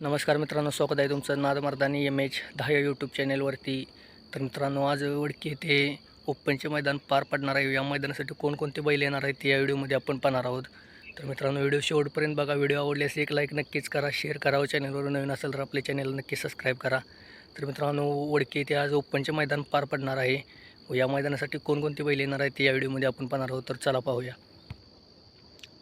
नमस्कार मित्रांनो स्वागत आहे तुमचं नाद मर्दानी एम एच दहा या यूट्यूब चॅनेलवरती तर मित्रांनो आज वडकी येथे ओपनचे मैदान पार पडणार आहे. या मैदानासाठी कोणकोणते बैल येणार आहेत ते या व्हिडिओमध्ये आपण पाहणार आहोत. तर मित्रांनो व्हिडिओ शेवटपर्यंत बघा. व्हिडिओ आवडल्यास एक लाईक नक्कीच करा. शेअर करा. व चॅनलवर नवीन असेल तर आपल्या चॅनलला नक्की सबस्क्राईब करा. तर मित्रांनो वडकी येथे आज ओपनचे मैदान पार पडणार आहे. व या मैदानासाठी कोणकोणते बैल येणार आहेत ते या व्हिडिओमध्ये आपण पाहणार आहोत. तर चला पाहूया.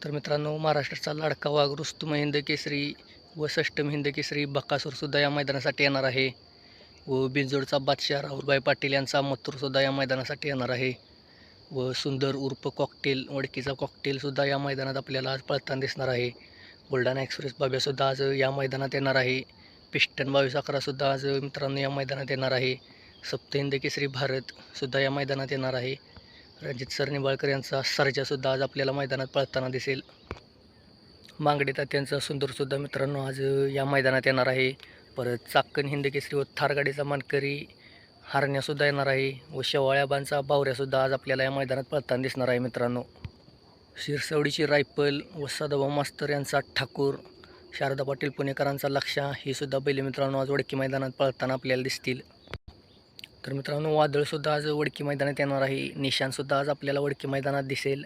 तर मित्रांनो महाराष्ट्राचा लाडका वाघ रुस्तू महेंद्र केसरी व षष्टम हिंद केसरी बकासूरसुद्धा या मैदानासाठी येणार आहे. व बिंजोडचा बादशाह राहुलभाई पाटील यांचा मथुरसुद्धा या मैदानासाठी येणार आहे. व सुंदर उर्फ कॉकटेल वडकीचा कॉकटेलसुद्धा या मैदानात आपल्याला आज पळताना दिसणार आहे. बुलढाणा एक्सप्रेस बाब्यासुद्धा आज या मैदानात येणार आहे. पिस्टन बावीस अकरासुद्धा आज मित्रांनो या मैदानात येणार आहे. सप्त हिंद केसरी भारतसुद्धा या मैदानात येणार आहे. रणजित सर निंबाळकर यांचा सर्जासुद्धा आज आपल्याला मैदानात पळताना दिसेल. मांगडे तात्यांचा सुंदरसुद्धा मित्रांनो आज या मैदानात येणार आहे. परत चाक्कन हिंदकेसरी व थारगाडीचा मानकरी हारण्यासुद्धा येणार आहे व शेवाळ्याबांचा बावऱ्यासुद्धा आज आपल्याला या मैदानात पळताना दिसणार आहे मित्रांनो. शिरसवडीची रायफल व सदाभाऊ मास्तर यांचा ठाकूर शारदा पाटील पुणेकरांचा लक्षा ही सुद्धा बैल मित्रांनो आज वडकी मैदानात पळताना आपल्याला दिसतील. तर मित्रांनो वादळसुद्धा आज वडकी मैदानात येणार आहे. निशानसुद्धा आज आपल्याला वडकी मैदानात दिसेल.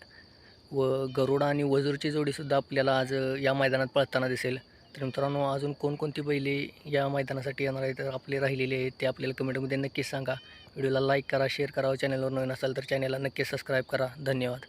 व गरुड आणि वजूरची जोडीसुद्धा आपल्याला आज या मैदानात पळताना दिसेल. तर मित्रांनो अजून कोणकोणती बैले या मैदानासाठी येणार आहेत तर आपले राहिलेले आहेत ते आपल्याला कमेंटमध्ये नक्कीच सांगा. व्हिडिओला लाईक करा शेअर करा चॅनलवर नवीन असाल तर चॅनलला नक्कीच सबस्क्राईब करा. धन्यवाद.